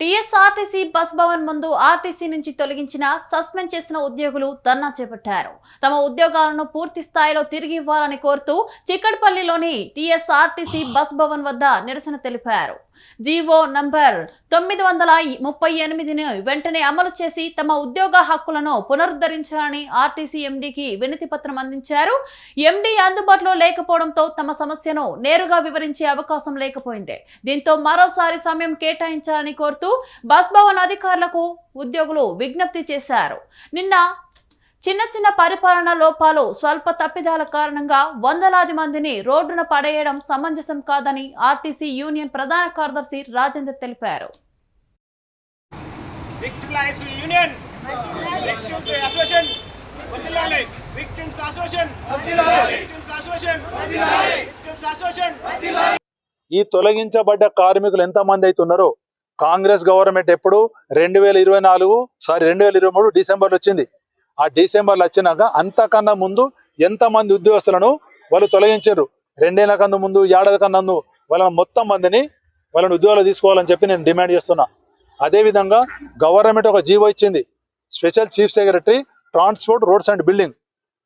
TSRTC bus Bhavan ముందు RTC నుంచి తొలగించిన సస్పెండ్ చేసిన ఉద్యోగులు ధర్నా చేపట్టారు. తమ ఉద్యోగాలను పూర్తి స్థాయిలో తిరిగి ఇవ్వాలని కోరుతూ చిక్కడపల్లిలోని టీఎస్ఆర్టీసీ బస్ భవన్ వద్ద నిరసన తెలిపారు. జీవో నంబర్ తొమ్మిది వందల ముప్పై ఎనిమిదిని వెంటనే అమలు చేసి తమ ఉద్యోగ హక్కులను పునరుద్ధరించాలని ఆర్టీసీ ఎండీకి వినతి పత్రం అందించారు. ఎండీ అందుబాటులో లేకపోవడంతో తమ సమస్యను నేరుగా వివరించే అవకాశం లేకపోయింది. దీంతో మరోసారి సమయం కేటాయించాలని కోరుతూ బస్ భవన్ అధికారులకు ఉద్యోగులు విజ్ఞప్తి చేశారు. నిన్న చిన్న చిన్న పరిపాలన లోపాలు స్వల్ప తప్పిదాల కారణంగా వందలాది మందిని రోడ్డున పడేయడం సమంజసం కాదని ఆర్టీసీ యూనియన్ ప్రధాన కార్యదర్శి రాజేందర్ తెలిపారు. విక్టిమ్స్ యూనియన్ విక్టిమ్స్ అసోసియేషన్ వర్ధిల్లాలి victims association victims association victims association ఈ తొలగించబడ్డ కార్మికులు ఎంతమంది అవుతున్నారో కాంగ్రెస్ గవర్నమెంట్ ఎప్పుడు రెండు వేల ఇరవై నాలుగు సారీ రెండు వేల ఇరవై మూడు డిసెంబర్లో వచ్చింది. ఆ డిసెంబర్లో వచ్చినాక అంతకన్నా ముందు ఎంతమంది ఉద్యోగస్తులను వాళ్ళు తొలగించారు? రెండేళ్ళ కన్నా ముందు ఏడాది కన్నా ముందు వాళ్ళని మొత్తం మందిని వాళ్ళని ఉద్యోగాలు తీసుకోవాలని చెప్పి నేను డిమాండ్ చేస్తున్నా. అదేవిధంగా గవర్నమెంట్ ఒక జీవో ఇచ్చింది. Special chief secretary transport roads and building.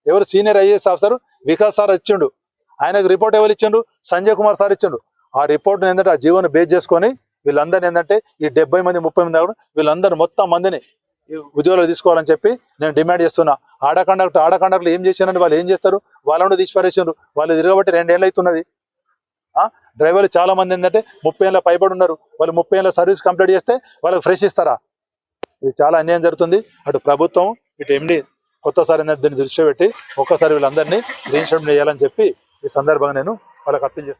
ఎవరు senior IAS officer Vikas sir ఇచ్చిండు. ఆయనకు రిపోర్ట్ ఎవరు ఇచ్చిండు? సంజయ్ కుమార్ సార్ ఇచ్చిండు. ఆ రిపోర్ట్ ఏంటంటే ఆ జీవోని బేస్ చేసుకొని వీళ్ళందరినీ ఏంటంటే ఈ డెబ్బై మంది ముప్పై మంది కాకుండా వీళ్ళందరూ మొత్తం మందిని ఉద్యోగాలు తీసుకోవాలని చెప్పి నేను డిమాండ్ చేస్తున్నా. ఆడ కండక్టర్ ఆడ కండక్టర్లు ఏం చేశారని వాళ్ళు ఏం చేస్తారు? వాళ్ళని తీసిపారేసారు వాళ్ళు తిరగబట్టి రెండేళ్ళు అవుతున్నది. డ్రైవర్లు చాలా మంది ఏంటంటే ముప్పై ఏళ్ళ పైబడి ఉన్నారు. వాళ్ళు ముప్పై ఏళ్ళ సర్వీస్ కంప్లీట్ చేస్తే వాళ్ళకి ఫ్రెష్ ఇస్తారా? ఇది చాలా అన్యాయం జరుగుతుంది. అటు ప్రభుత్వం ఇటు ఎండి కొత్తసారి దీన్ని దృష్టి పెట్టి ఒక్కసారి వీళ్ళందరినీ రీఇన్స్టేట్మెంట్ చేయాలని చెప్పి ఈ సందర్భంగా నేను వాళ్ళకి అప్పీల్ చేస్తాను